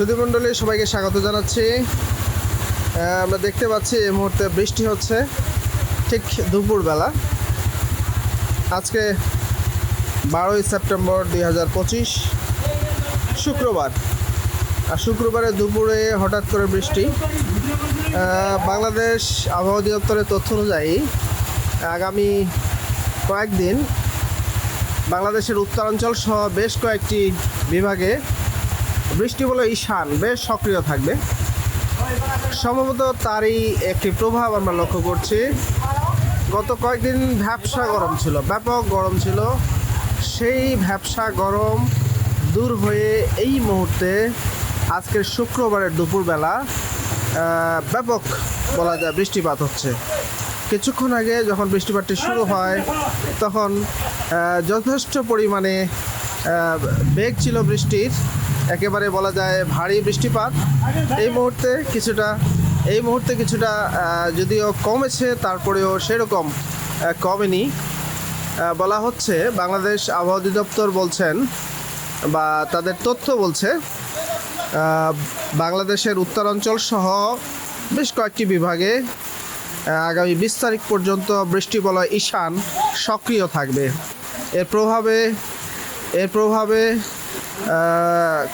সুধীমণ্ডলী সবাইকে স্বাগত জানাচ্ছি। আমরা দেখতে পাচ্ছি এই মুহূর্তে বৃষ্টি হচ্ছে, ঠিক দুপুরবেলা। আজকে বারোই সেপ্টেম্বর দুই হাজার পঁচিশ, শুক্রবার। আর শুক্রবারে দুপুরে হঠাৎ করে বৃষ্টি। বাংলাদেশ আবহাওয়া অধিদপ্তরের তথ্য অনুযায়ী আগামী কয়েকদিন বাংলাদেশের উত্তরাঞ্চল সহ বেশ কয়েকটি বিভাগে বৃষ্টি বলে ঈশান বেশ সক্রিয় থাকবে। সম্ভবত তারই একটি প্রভাব আমরা লক্ষ্য করছি। গত কয়েকদিন ভ্যাবসা গরম ছিল, ব্যাপক গরম ছিল। সেই ভ্যাবসা গরম দূর হয়ে এই মুহূর্তে আজকের শুক্রবারের দুপুরবেলা ব্যাপক বলা যায় বৃষ্টিপাত হচ্ছে। কিছুক্ষণ আগে যখন বৃষ্টিপাতটি শুরু হয়, তখন যথেষ্ট পরিমাণে বেগ ছিল বৃষ্টির। একেবারে বলা যায় ভারী বৃষ্টিপাত। এই মুহূর্তে কিছুটা, এই মুহূর্তে কিছুটা যদিও কমেছে, তারপরেও সেরকম কমেনি। বলা হচ্ছে বাংলাদেশ আবহাওয়া অধিদপ্তর বলছেন বা তাদের তথ্য বলছে বাংলাদেশের উত্তরাঞ্চল সহ বেশ কয়েকটি বিভাগে আগামী বিশ তারিখ পর্যন্ত বৃষ্টি বলয় ঈশান সক্রিয় থাকবে। এর প্রভাবে এর প্রভাবে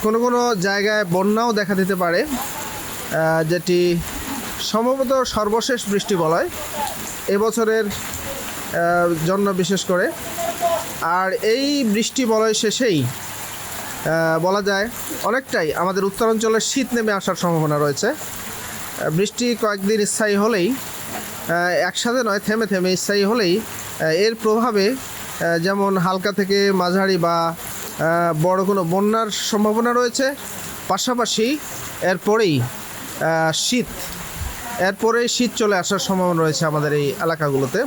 কোনো কোনো জায়গায় বন্যাও দেখা দিতে পারে যেটি সম্ভবত সর্বশেষ বৃষ্টি বলয় এবছরের জন্য বিশেষ করে। আর এই বৃষ্টি বলয় শেষেই বলা যায় অনেকটাই আমাদের উত্তরাঞ্চলের শীত নেমে আসার সম্ভাবনা রয়েছে। বৃষ্টি কয়েকদিন স্থায়ী হলেই একসাথে নয়, থেমে থেমে স্থায়ী হলেই এর প্রভাবে যেমন হালকা থেকে মাঝারি বা বড় কোনো বন্যার সম্ভাবনা রয়েছে। পাশাপাশি এরপরেই শীত। এরপরেই শীত চলে আসার সম্ভাবনা রয়েছে আমাদের এই এলাকাগুলোতে।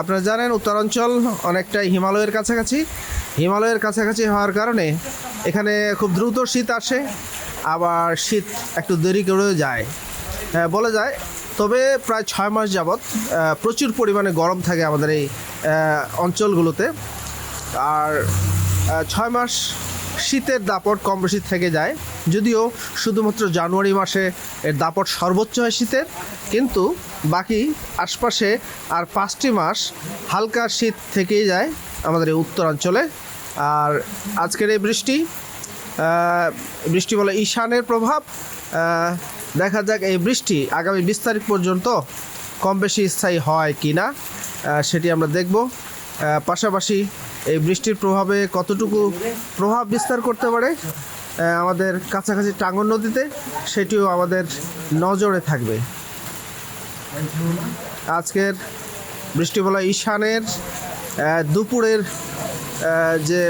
আপনারা জানেন উত্তরাঞ্চল অনেকটাই হিমালয়ের কাছাকাছি। হিমালয়ের কাছাকাছি হওয়ার কারণে এখানে খুব দ্রুত শীত আসে আবার শীত একটু দেরি করেও যায়। হ্যাঁ, বলা যায় তবে প্রায় ছয় মাস যাবৎ প্রচুর পরিমাণে গরম থাকে আমাদের এই অঞ্চলগুলোতে। আর ছয় মাস শীতের দাপট কম বেশি থেকে যায়। যদিও শুধুমাত্র জানুয়ারি মাসে এর দাপট সর্বোচ্চ হয় শীতের, কিন্তু বাকি আশপাশে আর পাঁচটি মাস হালকা শীত থেকেই যায় আমাদের এই উত্তরাঞ্চলে। আর আজকের এই বৃষ্টি বৃষ্টি বলে ঈশানের প্রভাব দেখা যাক এই বৃষ্টি আগামী বিশ তারিখ পর্যন্ত কম বেশি স্থায়ী হয় কি না সেটি আমরা দেখব। পাশাপাশি এই বৃষ্টির প্রভাবে কতটুকু প্রভাব বিস্তার করতে পারে আমাদের কাছাকাছি টাঙ্গন নদীতে, সেটিও আমাদের নজরে থাকবে। আজকের বৃষ্টি বলা ঈশানের দুপুরের যে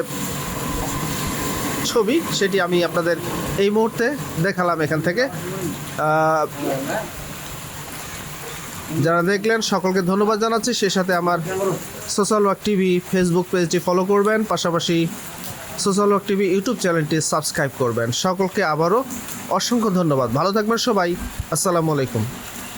ছবি, সেটি আমি আপনাদের এই মুহূর্তে দেখালাম এখান থেকে। যারা দেখলেন, সকলকে ধন্যবাদ জানাচ্ছি। সে সাথে আমার সোশ্যাল ওয়ার্ক টিভি ফেসবুক পেজটি ফলো করবেন। পাশাপাশি সোশ্যাল ওয়ার্ক টিভি ইউটিউব চ্যানেলটি সাবস্ক্রাইব করবেন। সকলকে আবারও অসংখ্য ধন্যবাদ। ভালো থাকবেন সবাই। আসসালামু আলাইকুম।